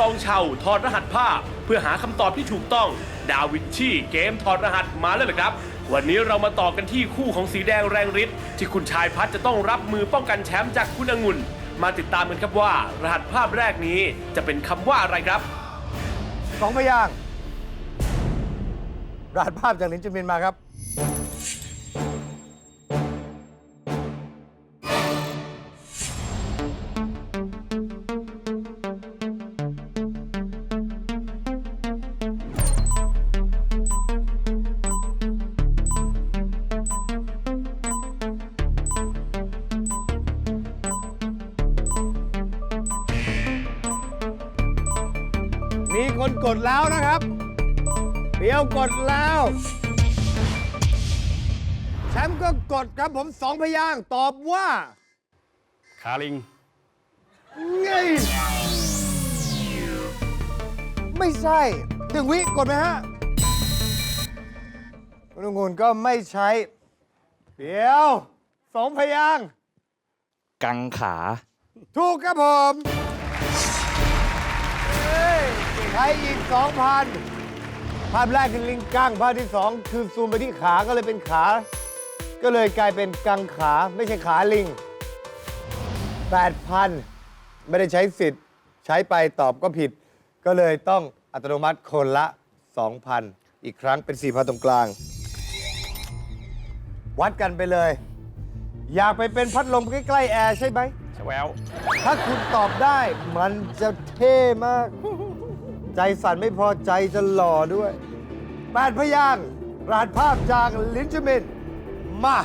ลองเชาถอดรหัสภาพ เพื่อหาคำตอบที่ถูกต้อง ดาวินชีเกมถอดรหัสมาแล้วเหรอครับ วันนี้เรามาต่อกันที่คู่ของสีแดงแรงฤทธิ์ที่คุณชายพัฒจะต้องรับมือป้องกันแชมป์จากคุณองุ่น มาติดตามกันครับว่า รหัสภาพแรกนี้จะเป็นคำว่าอะไรครับสองพยางค์รหัสภาพจากลินจูมินมาครับ แล้วนะครับเปียวกดแล้ว แชมป์ก็กดครับผมสองพยางค์ตอบว่าคาลิง ไงไม่ใช่หนึ่งวิกดไหมฮะคุณองุ่นก็ไม่ใช้เปียวสองพยางค์กังขา ถูกครับผมเฮ้ยใช้อีก 2,000ภาพแรกคือลิงกังภาพที่2คือซูมไปที่ขาก็เลยเป็นขา ก็เลยกลายเป็นกังขาไม่ใช่ขาลิง 8,000 ไม่ได้ใช้สิทธิ์ ใช้ไปตอบก็ผิด ก็เลยต้องอัตโนมัติคนละ 2,000 อีกครั้งเป็น 4,000 ตรงกลาง วัดกันไปเลย อยากไปเป็นพัดลมใกล้ ๆ แอร์ใช่ไหมชแววถ้าคุณตอบได้มันจะเท่มาก ใจสั่นไม่พอใจจะหล่อด้วยแปดพยางค์รหัสภาพจากลินจมิน มา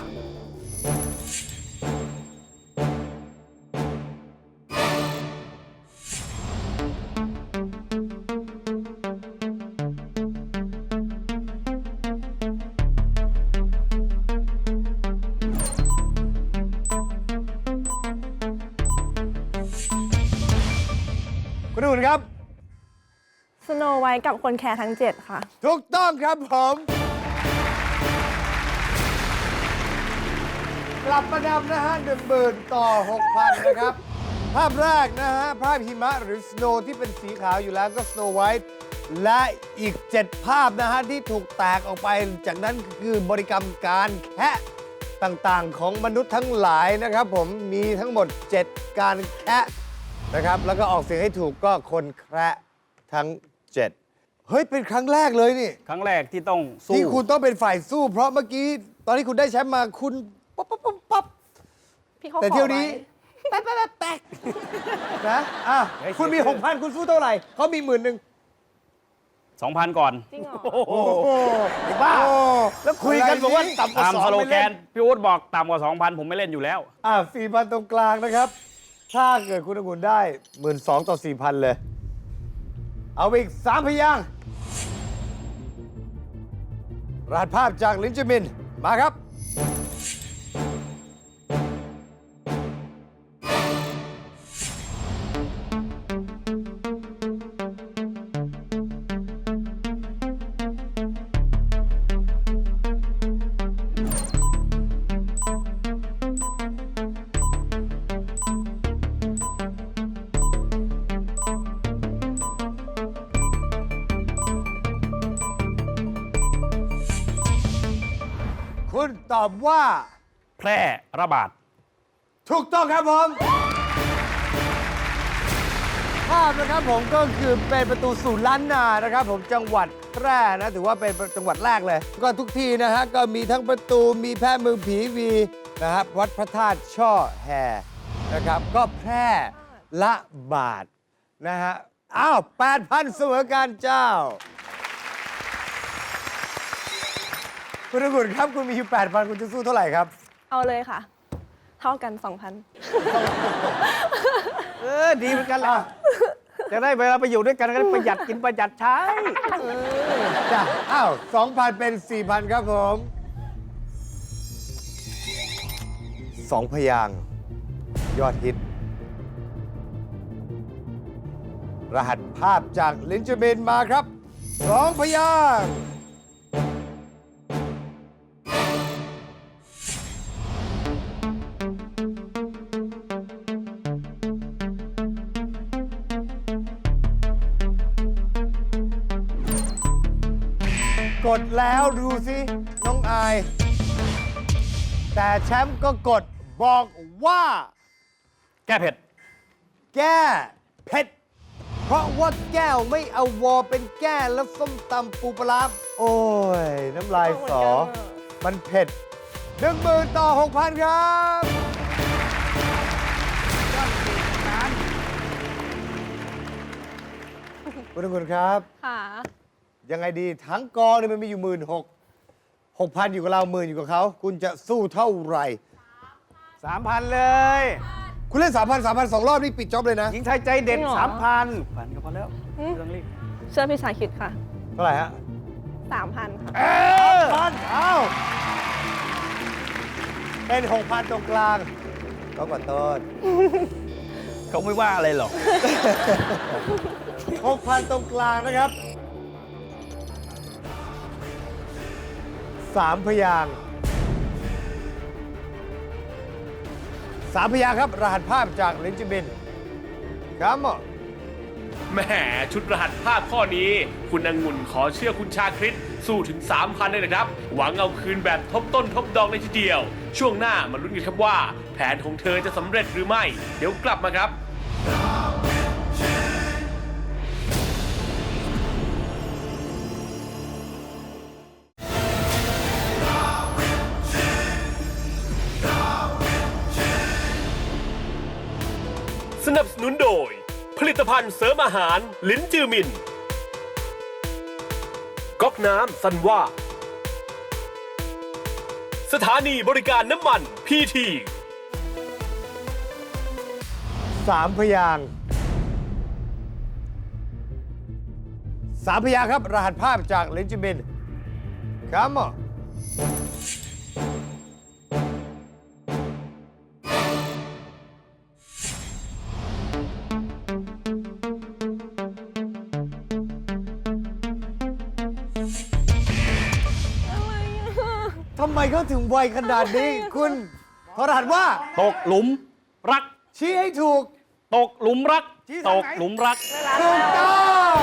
คุณอุ่นครับ สโนไวท์กับคนแคร์ทั้ง 7 ค่ะ ถูกต้องครับผม กลับมานำนะฮะหนึ่งหมื่นต่อ 6,000 นะครับ ภาพแรกนะฮะ ภาพหิมะหรือสโนที่เป็นสีขาวอยู่แล้วก็สโนไวท์และอีก 7 ภาพนะฮะ ที่ถูกแตกออกไป จากนั้นคือบริกรรมการแคะต่างๆ ของมนุษย์ทั้งหลายนะครับผมมีทั้งหมด 7 การแคะนะครับ แล้วก็ออกเสียงให้ถูกก็คนแคระทั้ง 7 เฮ้ย เป็นครั้งแรกเลยนี่ ครั้งแรกที่ต้องสู้ที่คุณต้องเป็นฝ่ายสู้ เพราะเมื่อกี้ตอนที่คุณได้แชมป์มาคุณปั๊บปั๊บปั๊บปั๊บพี่เขาแต่ขอเที่ยวนี้ไแป๊บแป๊บแป๊บแป๊กนะอะคุณมี 6,000 คุณสู้เท่าไหร่เขามีหมื่นหนึ่ง2,000ก่อน จริงเหรอโอ้โหบ้าแล้วคุยกันบอกว่าต่ำกว่าตามสองสโลไม่แกเล่น นพี่อู๊ดบอกต่ำกว่า 2,000 ผมไม่เล่นอยู่แล้ว อะสี่พันตรงกลางนะครับ ถ้าเกิดคุณองุ่นได้หมื่นสองต่อสี่พันเลย เอาอีกสามพยางค์รหัสภาพจากลินจิมิน มาครับ ตอบว่า แพร่ระบาด ถูกต้องครับผมภาพนะครับผมก็คือเป็นประตูสู่ล้านนานะครับ ผมจังหวัดแพร่นะถือว่าเป็นจังหวัดแรกเลย ก็ทุกที่นะฮะก็มีทั้งประตูมีแพร่เมืองผีวีนะครับวัดพระธาตุช่อแฮนะครับ ก็แพร่ละบาทนะฮะอ้าว8,000เสมอการเจ้า คุณองุ่นครับคุณมีอยู่8,000คุณจะสู้เท่าไหร่ครับเอาเลยค่ะ เท่ากัน 2,000 เออ ดีเหมือนกันล่ะ จะได้เวลาไปอยู่ด้วยกันก็ได้ประหยัดกินประหยัดใช้จ้ะอ้าว2,000 เป็น 4,000 ครับผมสองพยางค์ยอดฮิต รหัสภาพจากลินจบินมาครับสองพยางค์ ดแล้วดูสิน้องอาย แต่แชมป์ก็กดบอกว่า แก้เผ็ด แก้เผ็ด เพราะว่าแก้วไม่เอาวอเป็นแก้แล้วส้มตำปูปลาร้าโอ้ย น้ำลายสอ มันเผ็ดหนึ่งหมื่นต่อหกพันครับ คุณทุกคนครับ ค่ะ ยังไงดีทั้งกองเนี่ยมันมีอยู่หมื่นหกหกพันอยู่กับเราหมื่นอยู่กับเขาคุณจะสู้เท่าไหร่3,000เลย คุณเล่นสามพันสามพันสองรอบนี่ปิดจ็อบเลยนะหญิงไทยใจเด็ดจริงเหรอ3,000พันก็พอแล้วอืมไม่ต้องรีบเชื่อพี่สายคิดค่ะเท่าไหร่ฮะ3,000ค่ะ เออพันเอ้าเป็นหกพันตรงกลางก็ขอโทษเขาไม่ว่าอะไรหรอกหกพันตรงกลางนะครับ สามพยางค์สามพยางค์ครับ รหัสภาพจากลินจิบินครับหมอแหมชุดรหัสภาพข้อนี้ คุณองุ่นขอเชื่อคุณชาคริตสู้ถึง 3,000 เลยนะครับ หวังเอาคืนแบบทบต้นทบดองในทีเดียว ช่วงหน้ามาลุ้นกันครับว่า แผนของเธอจะสำเร็จหรือไม่ เดี๋ยวกลับมาครับ ผลิตภัณฑ์เสริมอาหาร ลิ้นจือมินก๊อกน้ำสันว่า สถานีบริการน้ำมันพีทีสามพยางค์สามพยางค์ครับ รหัสภาพจากลินจิบินครับ เขาถึงไวขนาดนี้ คุณขอรหัสว่า ตกหลุมรัก ชี้ให้ถูก ตกหลุมรัก ชี้ตทางกไหนหลุมรัก ถูกต้อง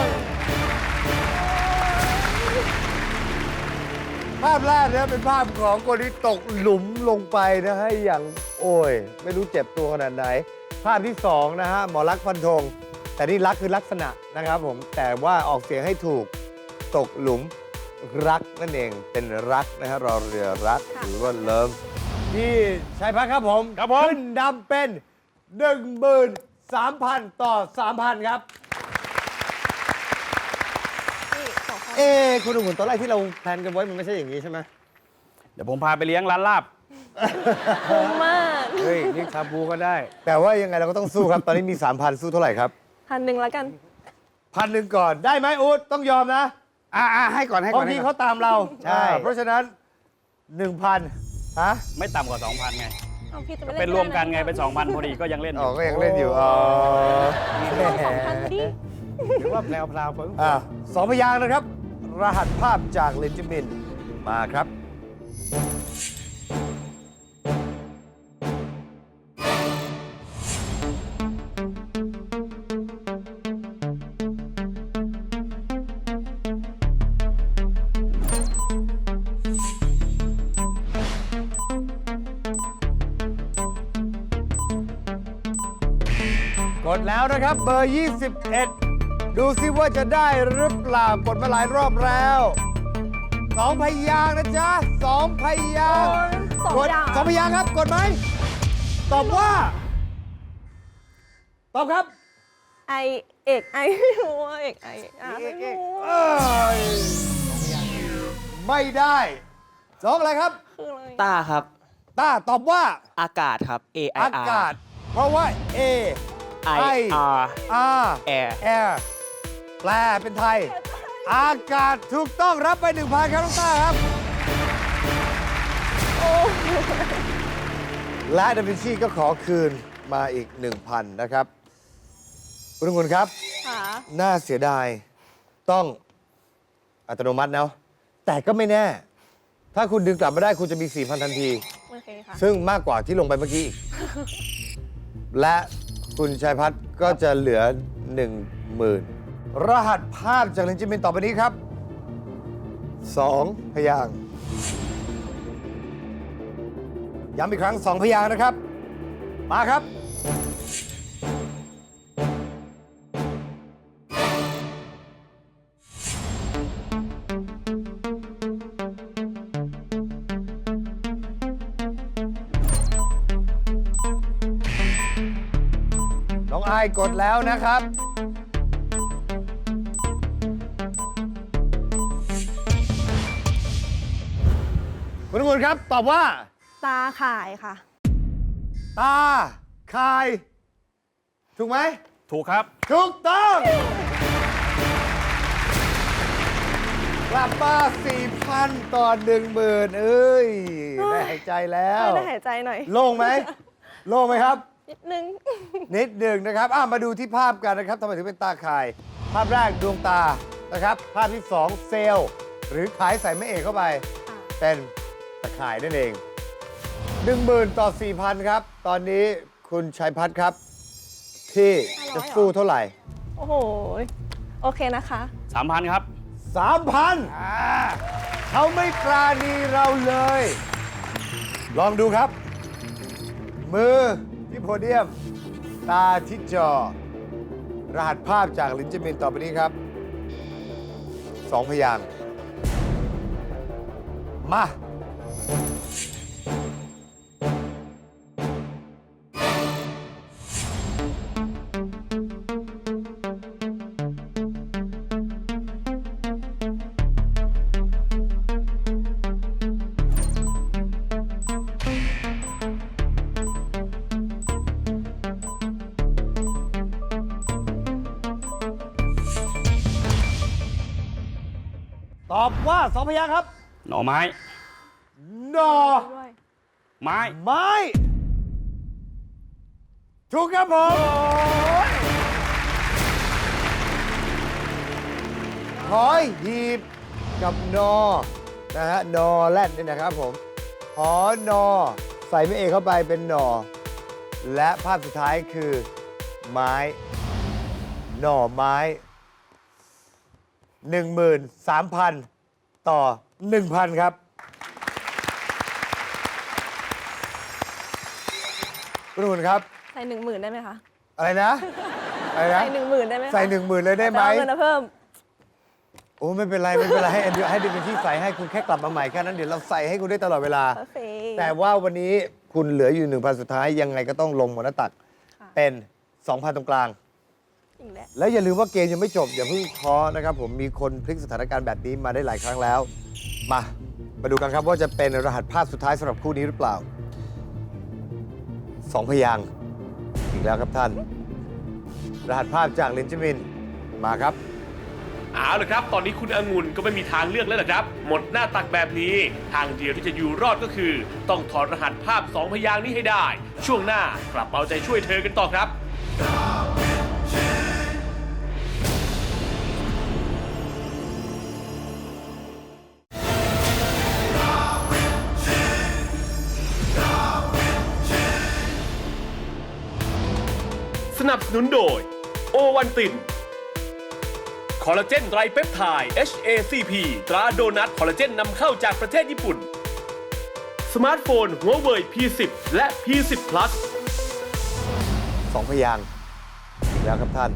ภาพแรกเนี่ยเป็นภาพของคนที่ตกหลุมลงไปนะฮะอย่างโอ้ย ไม่รู้เจ็บตัวขนาดไหน ภาพที่สองนะฮะหมอรักษณ์ฟันธงแต่นี่รักคือลักษณะนะครับผมแต่ว่าออกเสียงให้ถูก ตกหลุม รักนั่นเองเป็นรักนะฮะรอเรือรักหรือว่าเลิมพี่ชัยพัฒน์ครับผมครับผม ขึ้นนำเป็น13,000 ต่อ 3,000 ครับ นี่ขอข้อเอ้คุณองุ่นตอนแรกที่เราแพลนกันไว้มันไม่ใช่อย่างนี้ใช่ไหมเดี๋ยวผมพาไปเลี้ยงร้านลาบ คุ้มมากเฮ้ยเรียกชาบูก็ได้ แต่ว่ายังไงเราก็ต้องสู้ครับ ตอนนี้มี 3,000 สู้เท่าไหร่ครับพันหนึ่งแล้วกัน พันหนึ่งก่อนได้ไหมอู๊ดต้องยอมนะ อ่าให้ก่อนให้เพก่อนราะให้พี่ก่เขาอนตามเราใช่ อ่าเพราะฉะนั้น 1,000ฮะไม่ต่ำกว่า 2,000 ไง เอาพี่จะไม่เป็นรวมกันไง เป็น 2,000 พอดีก็ยังเล่นออ๋อยู่ ก็ยังเล่นอยู่อ๋อลองสองพันดิหรือว่าแพลวพลาวๆไปอ่าสองพยางค์นะครับ รหัสภาพจากเลนจิมินมาครับ กดแล้วนะครับเบอร์ 21 ดูซิว่าจะได้หรือเปล่ากดมาหลายรอบแล้วสองพยางค์นะจ๊ะสองพยางค์สองกดอย่าง สองพยางค์ครับ กดไหมตอบว่า ตอบครับ ไอเอกไอไม่รู้ว่าเอกไออะไม่รู้เอ้ยไม่ได้สองอะไรครับ คืออะไรต้าครับ ต้าตอบว่าอากาศครับ A I อา R กาศ เพราะว่า A I R R Air Air แปลเป็นไทย อากาศถูกต้องรับไปหนึ่งพันครับน้องต้าครับ และดาวินชีก็ขอคืนมาอีก 1,000 นะครับ คุณลุงคุณครับ ค่ะ น่าเสียดาย ต้องอัตโนมัติแล้วแต่ก็ไม่แน่ ถ้าคุณดึงกลับมาได้คุณจะมี 4,000 ทันที โอเคค่ะ ซึ่งมากกว่าที่ลงไปเมื่อกี้อีก และ คุณชัยพัฒน์ก็จะเหลือ 1 0,000 รหัสภาพจากเลนจิมินต่อไปนี้ครับ 2 พยางค์ย้ำอีกครั้ง 2 พยางค์นะครับ มาครับ น้องอายกดแล้วนะครับ คุณองุ่นครับ ตอบว่า ตาข่ายค่ะ ตาคาย ถูกไหม ถูกครับ ถูกต้อง กลับมา4,000ต่อ10,000 เอ้ย ได้หายใจแล้วให้ได้หายใจหน่อย โล่งไหม โล่งไหมครับ นิดนึง นิดหนึ่งนะครับอะมาดูที่ภาพกันนะครับทำไมถึงเป็นตาข่าย ภาพแรกดวงตานะครับ ภาพที่ 2 เซลล์ หรือขายใส่แม่เอกเข้าไป เป็นตะข่ายนั่นเอง 10,000 ต่อ 4,000 ครับ ตอนนี้คุณชัยพัฒน์ครับ ที่จะสู้เท่าไหร่ โอ้โห โอเคนะคะ3,000ครับ 3,000เขาไม่ปราณีเราเลย ลองดูครับ มือ ที่โพเดียม ตาที่จอ รหัสภาพจากลินเจมินต่อไปนี้ครับสองพยางค์มา ว่าสองพยางค์ครับ หน่อไม้ หนอด้วยไม้ ไม้ถูกครับผมหอยหีบกับนอนะฮะนอแรดนี่นะครับผมหอนอใส่ไม่เอกเข้าไปเป็นหนอ และภาพสุดท้ายคือ ไม้ หน่อไม้ 13,000 ต่อ 1,000 ครับ คุณหุ่นครับ ใส่หนึ่งหมื่นได้ไหมคะ อะไรนะ อะไรนะ ใส่หนึ่งหมื่นได้ไหมคะใส่หนึ่งหมื่นเลยได้ไหม แต่เอาเงินมาเพิ่ม โอ้ไม่เป็นไร ไม่เป็นไร ให้แอนดิวให้ดิเป็นที่ใส่ให้คุณแค่กลับมาใหม่แค่นั้นเดี๋ยวเราใส่ให้คุณได้ตลอดเวลา โอเค แต่ว่าวันนี้คุณเหลืออยู่หนึ่งพันสุดท้ายยังไงก็ต้องลงหมดหน้าตัก ค่ะ เป็น 2,000 ตรงกลาง อีกแล้วแล้วอย่าลืมว่าเกมยังไม่จบ อย่าเพิ่งท้อนะครับผมมีคนพลิกสถานการณ์แบบนี้มาได้หลายครั้งแล้ว มา มาดูกันครับว่าจะเป็นรหัสภาพสุดท้ายสำหรับคู่นี้หรือเปล่าสองพยางค์อีกแล้วครับท่าน รหัสภาพจากเลนจามินมาครับ เอาละครับ ตอนนี้คุณองุ่นก็ไม่มีทางเลือกแล้วล่ะครับ หมดหน้าตักแบบนี้ ทางเดียวที่จะอยู่รอดก็คือ ต้องถอดรหัสภาพ 2 พยางค์นี้ให้ได้ ช่วงหน้ากลับมาเอาใจช่วยเธอกันต่อครับ สนับสนุนโดย โอวันติน คอลลาเจนไรเปปไทด์ HACP ตราโดนัทคอลลาเจนนำเข้าจากประเทศญี่ปุ่น สมาร์ทโฟนหัวเว่ย P10 และ P10 Plus สองพยางค์แล้วครับท่าน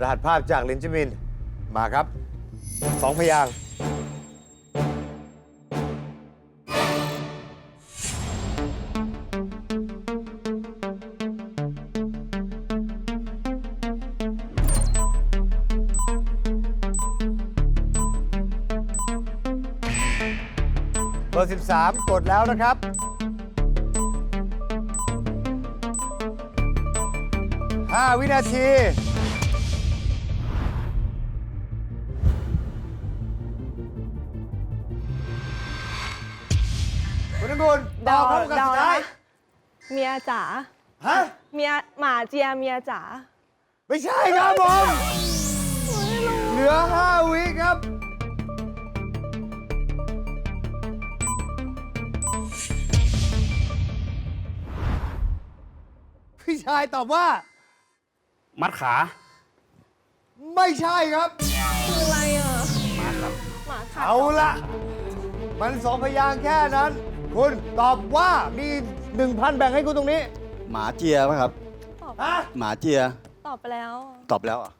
รหัสภาพจากเลนจามิน มาครับ สองพยางค์ เบอร์ 13 กดแล้วนะครับ 5 วินาที คุณนังกุลตอบครับกับเดาสุดท้ายนะคะเมียจ๋าฮะ เมียหมาเจียเมียจ๋าไม่ใช่ครับผม เหลือ 5 วิครับ ชายตอบว่า มัดขา ไม่ใช่ครับ คืออะไรอะหมาครับหมาขัดเอาละมันสองพยางค์แค่นั้น คุณตอบว่ามี1,000แบ่งให้คุณตรงนี้หมาเจียป่ะครับ ตอบฮะหมาเจีย ตอบไปแล้ว ตอบแล้วเหรอะ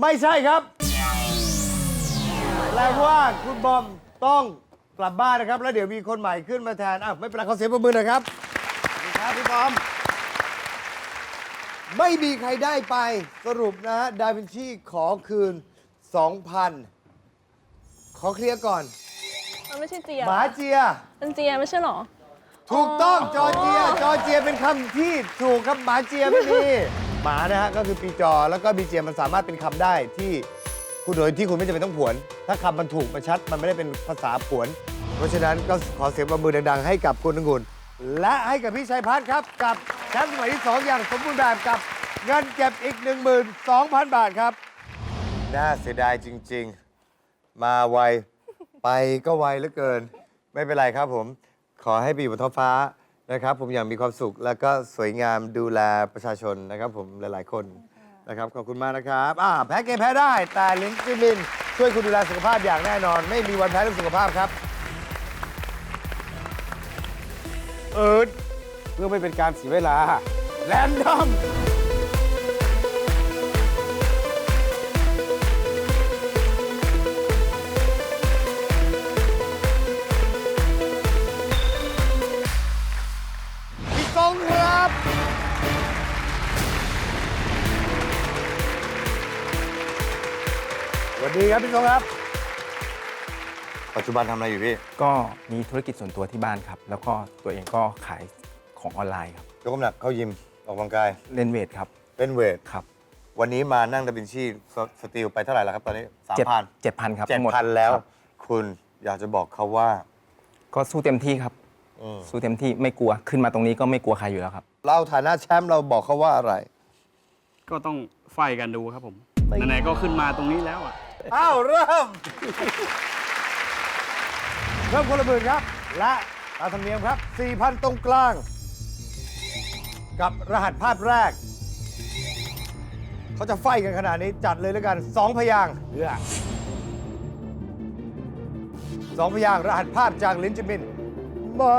ไม่ใช่ครับแปลว่าคุณบอมต้องกลับบ้านนะครับ แล้วเดี๋ยวมีคนใหม่ขึ้นมาแทนอะไม่เป็นไรเขาเสียงประมือหนะครับสวัสดีครับพี่บอม ไม่มีใครได้ไปสรุปนะฮะดาวินชีขอคืน 2,000 ขอเคลียร์ก่อน มันไม่ใช่เจียหมาเจียเป็นเจียไม่ใช่เหรอ ถูกต้องอ๋อจอร์เจีย จอร์เจียเป็นคำที่ถูกครับหมาเจียไม่มีหมานะฮะก็คือปีจอแล้วก็บีเจียมันสามารถเป็นคำได้ที่คุณโดยที่คุณไม่จำเป็นต้องผวน ถ้าคำมันถูกมันชัดมันไม่ได้เป็นภาษาผวน เพราะฉะนั้นก็ขอเสียงประมือดังๆ ให้กับคุณองุ่นและให้กับพี่ชัยพัฒน์ครับกับ แชมป์สมัยที่2อย่างสมบูรณ์แบบกับเงินเก็บอีก 12,000 บาทครับ น่าเสียดายจริง ๆ มาไว ไปก็ไวเหลือเกิน ไม่เป็นไรครับผม ขอให้ไปอยู่บนท้องฟ้านะครับ ผมอย่างมีความสุขแล้วก็สวยงามดูแลประชาชนนะครับ ผมหลายๆคนนะครับขอบคุณมากนะครับอ่าแพ้เกมแพ้ได้ แต่ลินจิมินช่วยคุณดูแลสุขภาพอย่างแน่นอน ไม่มีวันแพ้เรื่องสุขภาพครับ เอิร์ด เพื่อไม่เป็นการเสียเวลา แรนดอม พี่ทรงครับ สวัสดีครับพี่ทรงครับ ปัจจุบันทำอะไรอยู่พี่ ก็มีธุรกิจส่วนตัวที่บ้านครับ แล้วก็ตัวเองก็ขาย ของออนไลน์ครับยกน้ำหนักเข้ายิมออกกำลังกายเล่นเวทครับเล่นเวท ครับวันนี้มานั่งดาวินชีสสตีลไปเท่าไหร่แล้วครับตอนนี้สามเจ็ดพันเจ็ดพันครับเจ็ดทั้งหมพันแล้ว ครับคุณอยากจะบอกเขาว่าก็สู้เต็มที่ครับ อืมสู้เต็มที่ไม่กลัวขึ้นมาตรงนี้ก็ไม่กลัวใครอยู่แล้วครับ เราฐานะแชมป์เราบอกเขาว่าอะไร ก็ต้องไฟกันดูครับผมไหนๆก็ขึ้นมาตรงนี้แล้วอะ อ้าวเริ่ม เริ่มคนละหมื่นครับ และตามธรรมเนียมครับ 4,000 ตรงกลาง กับรหัสภาพแรก เขาจะไฟกันขนาดนี้จัดเลยแล้วกัน2พยางค์เพื่อสองพยางค์รหัสภาพจากลินจามิน มา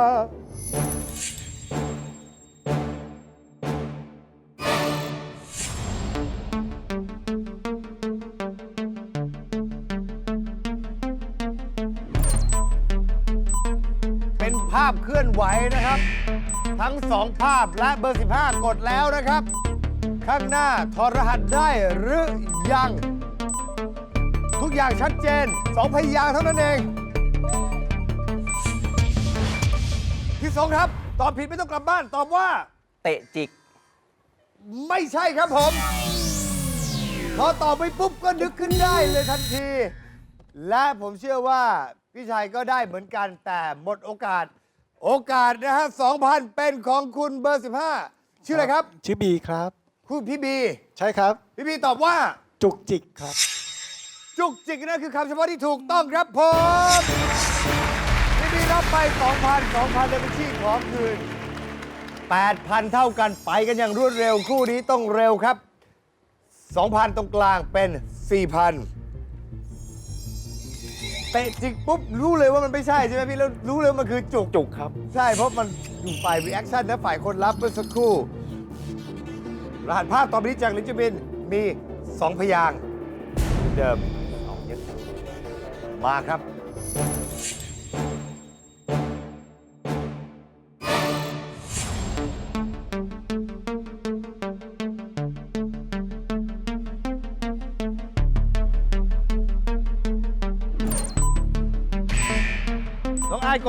เป็นภาพเคลื่อนไหวนะครับ ทั้งสองภาพและเบอร์ 15 กดแล้วนะครับ ข้างหน้าถอดรหัสได้หรือยัง ทุกอย่างชัดเจนสองพยางค์เท่านั้นเองที่สองครับ ตอบผิดไม่ต้องกลับบ้าน ตอบว่า เตะจิก ไม่ใช่ครับผม พอตอบไปปุ๊บก็นึกขึ้นได้เลยทันที และผมเชื่อว่าพี่ชัยก็ได้เหมือนกันแต่หมดโอกาส โอกาสนะฮะ2,000เป็นของคุณเบอร์ 15 ชื่ออะไรครับ ชื่อบีครับ คุณพี่บี ใช่ครับ พี่บีตอบว่า จุกจิกครับ จุกจิกนั่นคือคำเฉพาะที่ถูกต้องครับผมพี่บีรับไป 2,000 2,000เป็นที่ของคืน 8,000 เท่ากันไปกันอย่างรวดเร็วคู่นี้ต้องเร็วครับ 2,000 ตรงกลางเป็น 4,000 เตะจิกปุ๊บรู้เลยว่ามันไม่ใช่ใช่ไหมพี่แล้วรู้เลยว่ามันคือจุกจุกครับ ใช่เพราะมันอยู่ฝ่ายรีแอคชั่นและฝ่ายคนรับเมื่อสักครู่ รหัสภาพตอนนี้จากลินจาบินมี 2 พยางค์เดิมสองยึดมาครับ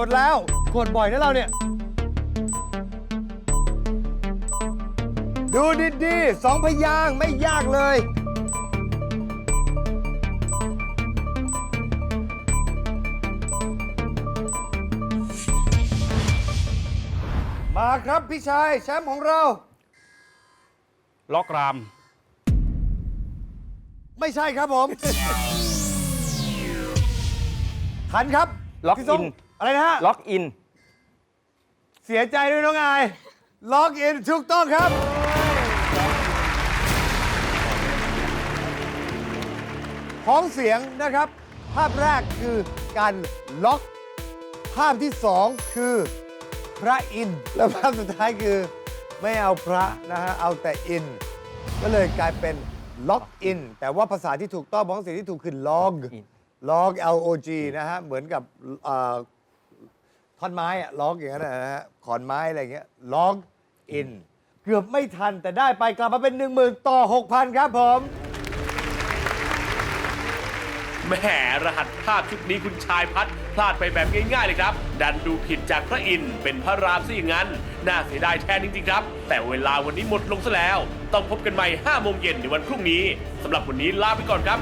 ดแล้วกดบ่อยนะเราเนี่ยดดูดีๆสองพยางค์ไม่ยากเลย มาครับพี่ชายแชมป์ของเรา ล็อกราม ไม่ใช่ครับผม ทันครับล็อกพี่ส้มอิน อะไรนะฮะ ล็อกอิน เสียใจด้วยน้องอายล็อกอินถูกต้องครับ ของเสียงนะครับ ภาพแรกคือการล็อก ภาพที่สองคือพระอินทร์และภาพสุดท้ายคือไม่เอาพระนะฮะ เอาแต่อิน ก็เลยกลายเป็นล็อกอิน แต่ว่าภาษาที่ถูกต้องของเสียงที่ถูกคือล็อก In ล็อก L O G นะฮะ เหมือนกับเอ่อ ท่อนไม้อะล็อกอย่างนั้นนะฮะขอนไม้อะไรอย่างเงี้ยล็อกอิน เกือบไม่ทันแต่ได้ไปกลับมาเป็น1 0,000ต่อ6,000 ครับผม แหมรหัสภาพชุดนี้คุณชายพัดพลาดไปแบบง่ายๆเลยครับ ดันดูผิดจากพระอินทร์เป็นพระรามซะอย่างนั้น น่าเสียดายแทนจริงๆครับ แต่เวลาวันนี้หมดลงซะแล้ว ต้องพบกันใหม่5โมงเย็นในวันพรุ่งนี้สำหรับวันนี้ลาไปก่อนครับ